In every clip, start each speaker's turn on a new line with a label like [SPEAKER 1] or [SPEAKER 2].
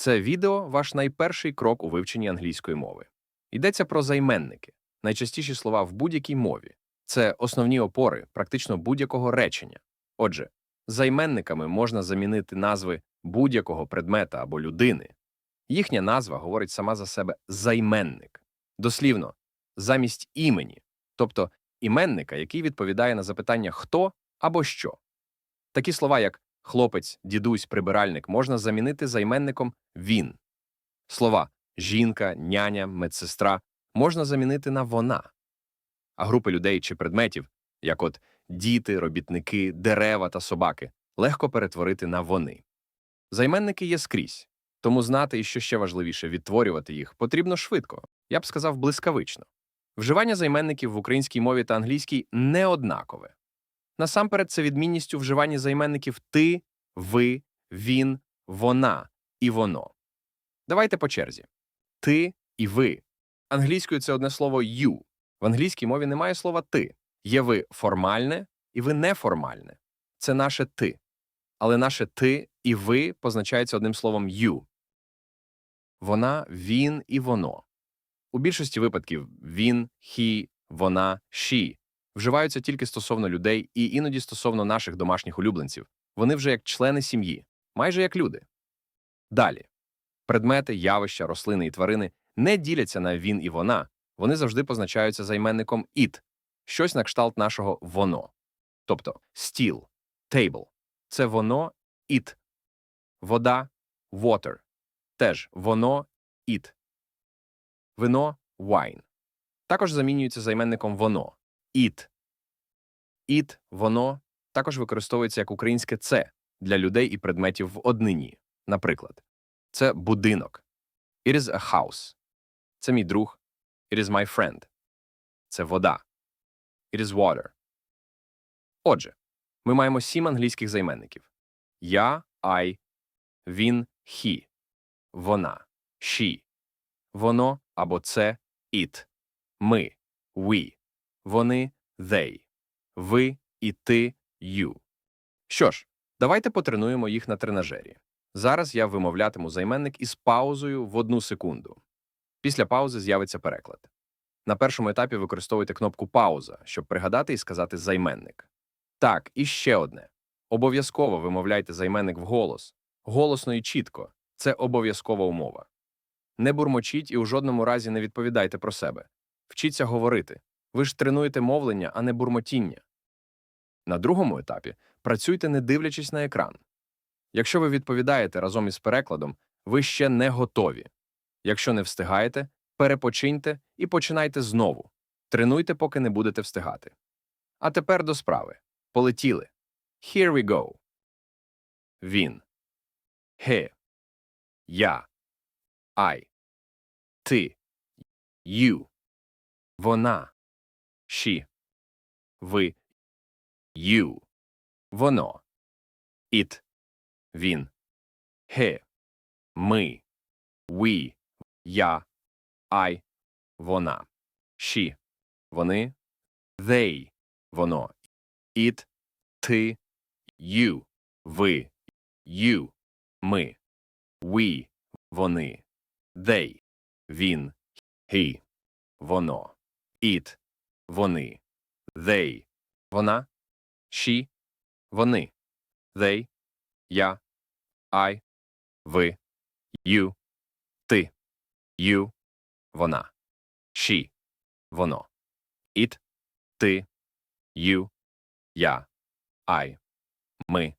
[SPEAKER 1] Це відео ваш найперший крок у вивченні англійської мови. Йдеться про займенники, найчастіші слова в будь-якій мові. Це основні опори практично будь-якого речення. Отже, займенниками можна замінити назви будь-якого предмета або людини. Їхня назва говорить сама за себе займенник. Дослівно, замість імені, тобто іменника, який відповідає на запитання хто або що. Такі слова, як хлопець, дідусь, прибиральник, можна замінити займенником він. Слова жінка, няня, медсестра можна замінити на вона. А групи людей чи предметів, як от діти, робітники, дерева та собаки, легко перетворити на вони. Займенники є скрізь, тому знати і що ще важливіше відтворювати їх потрібно швидко, я б сказав блискавично. Вживання займенників в українській мові та англійській не однакове. Насамперед, це відмінність у вживанні займенників ти, ви, він, вона і воно. Давайте по черзі. Ти і ви. Англійською це одне слово you. В англійській мові немає слова ти. Є ви формальне і ви неформальне. Це наше ти. Але наше ти і ви позначається одним словом you. Вона, він і воно. У більшості випадків він, he, вона, she вживаються тільки стосовно людей і іноді стосовно наших домашніх улюбленців. Вони вже як члени сім'ї, майже як люди. Далі. Предмети, явища, рослини і тварини не діляться на він і вона, вони завжди позначаються займенником it, щось на кшталт нашого воно. Тобто стіл, table – це воно it. Вода water теж воно it. Вино wine. Також замінюється займенником воно it. It, воно також використовується як українське це для людей і предметів в однині. Наприклад, це будинок. It is a house. Це мій друг. It is my friend. Це вода. It is water. Отже, ми маємо сім англійських займенників: я, I, він, he, вона, she, воно або це it, ми, we, вони, they, ви і ти, you. Що ж, давайте потренуємо їх на тренажері. Зараз я вимовлятиму займенник із паузою в одну секунду. Після паузи з'явиться переклад. На першому етапі використовуйте кнопку Пауза, щоб пригадати і сказати займенник. Так, і ще одне. Обов'язково вимовляйте займенник вголос, голосно і чітко. Це обов'язкова умова. Не бурмочіть і у жодному разі не відповідайте про себе. Вчіться говорити. Ви ж тренуєте мовлення, а не бурмотіння. На другому етапі працюйте, не дивлячись на екран. Якщо ви відповідаєте разом із перекладом, ви ще не готові. Якщо не встигаєте, перепочиньте і починайте знову. Тренуйте, поки не будете встигати. А тепер до справи. Полетіли. Here we go. Він. He. Я. I. Ти. You. Вона. She. Ви. You. Воно. It. Він. He. Ми. We. Я. I. Вона. She. Вони. They. Воно. It. Ти. You. Ви. You. Ми. We. Вони. They. Він. He. Воно. It. Вони. They. Вона. She. Вони. They. Я. I. Ви. You. Ти. You. Вона. She. Воно. It. Ти. You. Я. I. Ми.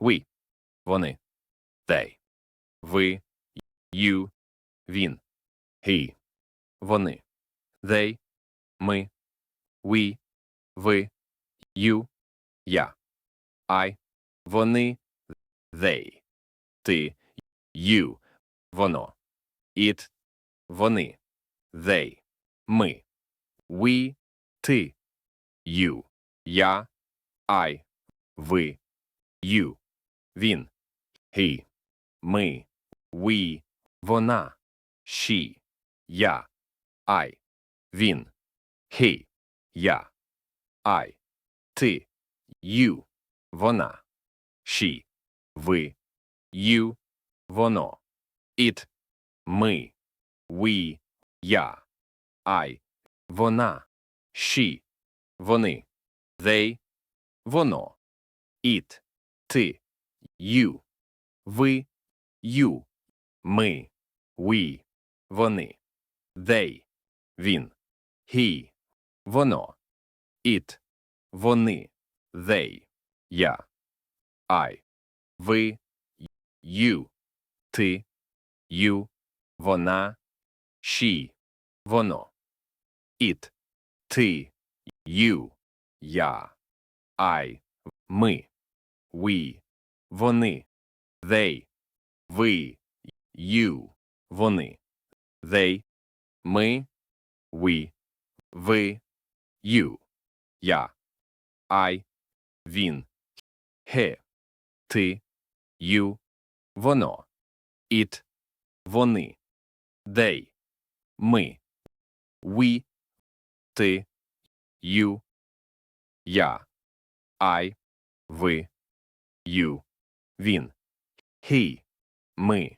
[SPEAKER 1] We. Вони. They. Ви. You. Він. He. Вони. They. Ми. We. Ви. You. Я. I. Вони. They. Ти. You. Воно. It. Вони. They. Ми. We. Ти. You. Я. I. Ви. You. Він. He. Ми. We. Вона. She. Я. I. Він. He. Я. I. Ти. You. Вона. She. Ви. You. Воно. It – ми, we – я, I – вона, she – вони, they – воно, it – ти, you – ви, you, ми, we – вони, they – він, he – воно, it – вони, they – я, I – ви, you – ти, you – вона, she – воно, it – ти, you – я, I – ми, we – вони, they – ви, you – вони, they – ми, we – ви, you – я, I – він, he – ти, you – воно, it – вони, they – ми, we – ти, you – я, I – ви, you – він, he – ми,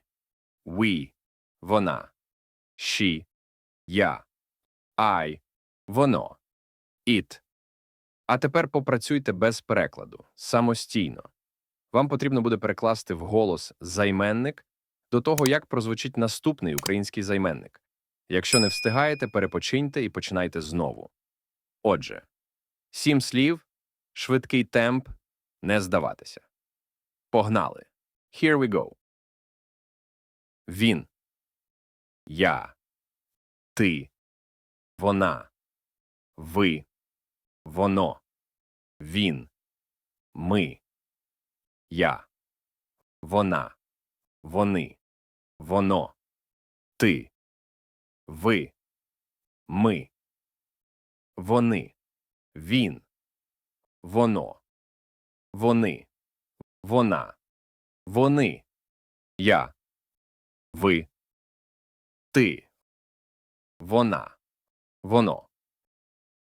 [SPEAKER 1] we – вона, she – я, I – воно, it. А тепер попрацюйте без перекладу, самостійно. Вам потрібно буде перекласти вголос займенник до того, як прозвучить наступний український займенник. Якщо не встигаєте, перепочиньте і починайте знову. Отже, сім слів, швидкий темп, не здаватися. Погнали. Here we go. Він. Я. Ти. Вона. Ви. Воно. Він. Ми. Я. Вона. Вони. Воно. Ти. Ви. Ми. Вони. Він. Воно. Вони. Вона. Вони. Я. Ви. Ти. Вона. Воно.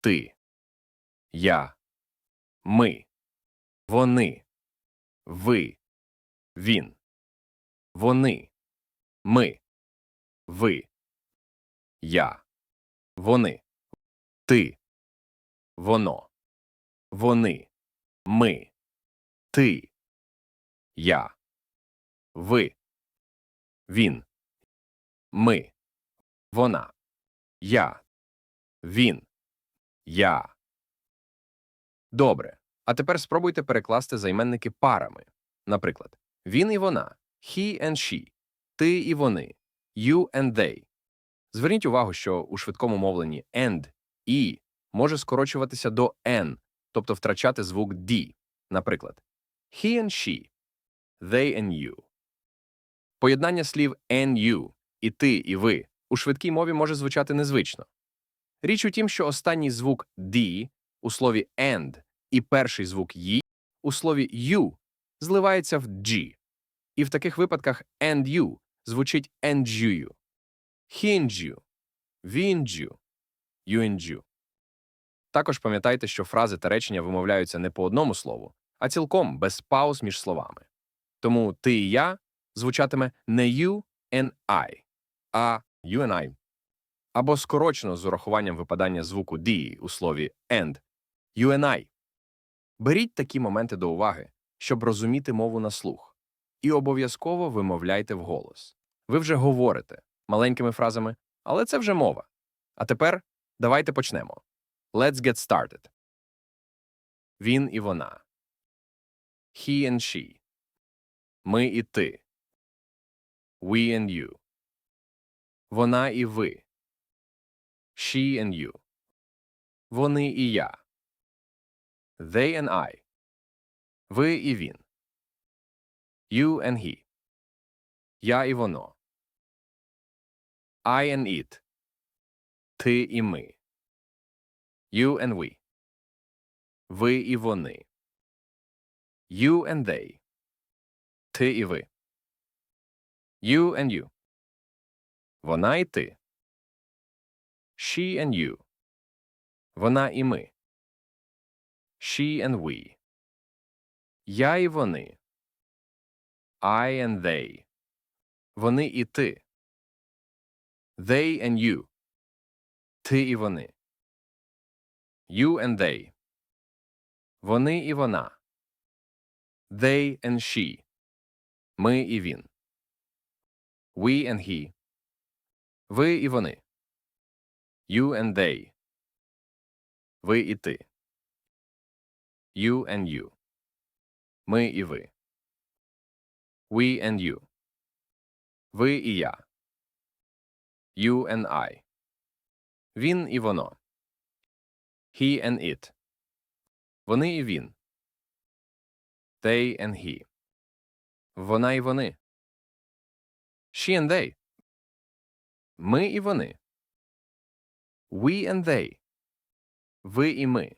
[SPEAKER 1] Ти. Я. Ми. Вони. Ви. Він. Вони. Ми. Ви. Я. Вони. Ти. Воно. Вони. Ми. Ти. Я. Ви. Він. Ми. Вона. Я. Він. Я. Добре. А тепер спробуйте перекласти займенники парами. Наприклад, він і вона, he and she, ти і вони, you and they. Зверніть увагу, що у швидкому мовленні and і може скорочуватися до n, тобто втрачати звук d. Наприклад, he and she, they and you. Поєднання слів and you і ти і ви у швидкій мові може звучати незвично. Річ у тім, що останній звук d у слові and і перший звук «ї» у слові «you» зливається в «g». І в таких випадках «and you» звучить «and you», «he and you», «we you», «you and you». Також пам'ятайте, що фрази та речення вимовляються не по одному слову, а цілком без пауз між словами. Тому «ти і я» звучатиме не «you and I», а «you and I». Або скорочено з урахуванням випадання звуку «d» у слові «and» – «you and I». Беріть такі моменти до уваги, щоб розуміти мову на слух, і обов'язково вимовляйте вголос. Ви вже говорите маленькими фразами, але це вже мова. А тепер давайте почнемо. Let's get started. Він і вона. He and she. Ми і ти. We and you. Вона і ви. She and you. Вони і я. They and I. Ви і він. You and he. Я і воно. I and it. Ти і ми. You and we. Ви і вони. You and they. Ти і ви. You and you. Вона і ти. She and you. Вона і ми. She and we. Я і вони. I and they. Вони і ти. They and you. Ти і вони. You and they. Вони і вона. They and she. Ми і він. We and he. Ви і вони. You and they. Ви і ти. You and you. Ми і ви. We and you. Ви і я. You and I. Він і воно. He and it. Вони і він. They and he. Вона і вони. She and they. Ми і вони. We and they. Ви і ми.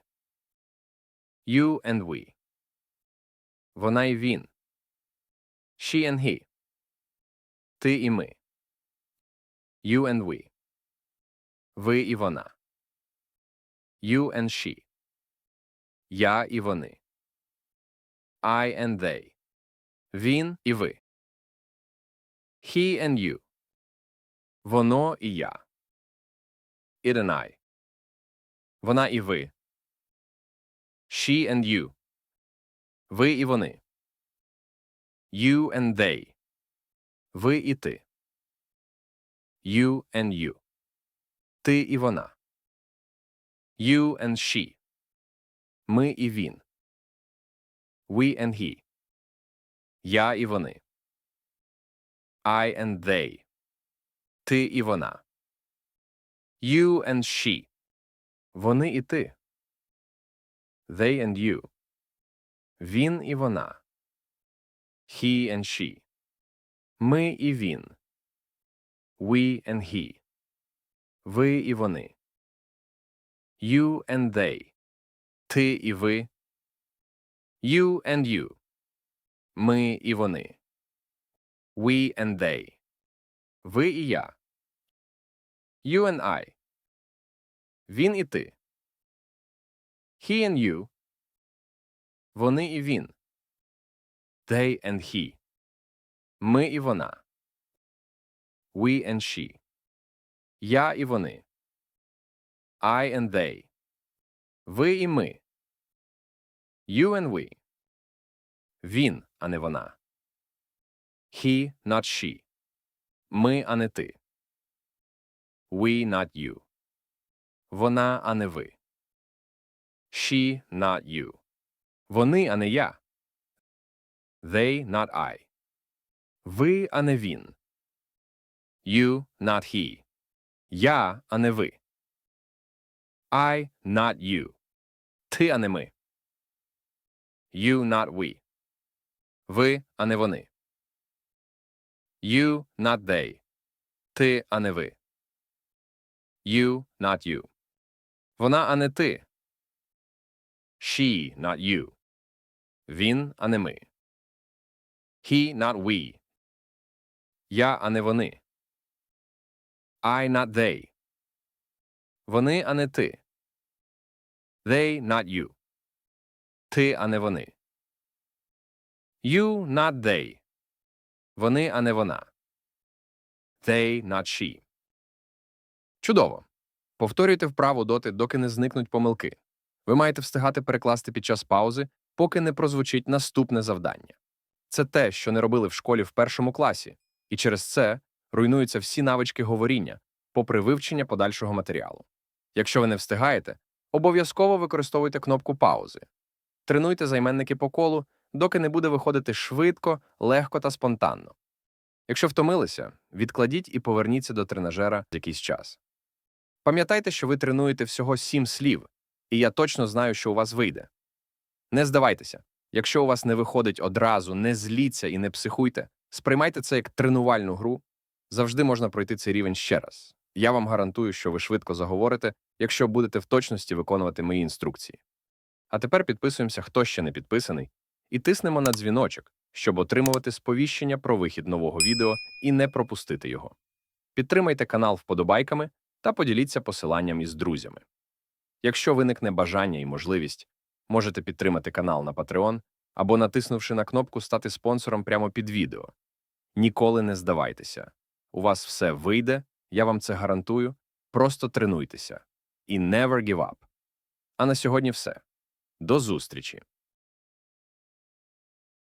[SPEAKER 1] You and we. Вона і він. She and he. Ти і ми. You and we. Ви і вона. You and she. Я і вони. I and they. Він і ви. He and you. Воно і я. It and I. Вона і ви. She and you. Ви і вони. You and they. Ви і ти. You and you. Ти і вона. You and she. Ми і він. We and he. Я і вони. I and they. Ти і вона. You and she. Вони і ти. They and you. Він і вона. He and she. Ми і він. We and he. Ви і вони. You and they. Ти і ви. You and you. Ми і вони. We and they. Ви і я. You and I. Він і ти. He and you. Вони і він. They and he. Ми і вона. We and she. Я і вони. I and they. Ви і ми. You and we. Він, а не вона. He, not she. Ми, а не ти. We, not you. Вона, а не ви. She, not you. Вони, а не я. They, not I. Ви, а не він. You, not he. Я, а не ви. I, not you. Ти, а не ми. You, not we. Ви, а не вони. You, not they. Ти, а не ви. You, not you. Вона, а не ти. She, not you. Він, а не ми. He, not we. Я, а не вони. I, not they. Вони, а не ти. They, not you. Ти, а не вони. You, not they. Вони, а не вона. They, not she. Чудово. Повторюйте вправу доти, доки не зникнуть помилки. Ви маєте встигати перекласти під час паузи, поки не прозвучить наступне завдання. Це те, що не робили в школі в першому класі, і через це руйнуються всі навички говоріння, попри вивчення подальшого матеріалу. Якщо ви не встигаєте, обов'язково використовуйте кнопку паузи. Тренуйте займенники по колу, доки не буде виходити швидко, легко та спонтанно. Якщо втомилися, відкладіть і поверніться до тренажера якийсь час. Пам'ятайте, що ви тренуєте всього сім слів, і я точно знаю, що у вас вийде. Не здавайтеся. Якщо у вас не виходить одразу, не зліться і не психуйте, сприймайте це як тренувальну гру. Завжди можна пройти цей рівень ще раз. Я вам гарантую, що ви швидко заговорите, якщо будете в точності виконувати мої інструкції. А тепер підписуємося, хто ще не підписаний, і тиснемо на дзвіночок, щоб отримувати сповіщення про вихід нового відео і не пропустити його. Підтримайте канал вподобайками та поділіться посиланням із друзями. Якщо виникне бажання і можливість, можете підтримати канал на Patreon або натиснувши на кнопку Стати спонсором прямо під відео. Ніколи не здавайтеся. У вас все вийде, я вам це гарантую. Просто тренуйтеся. І never give up. А на сьогодні все. До зустрічі!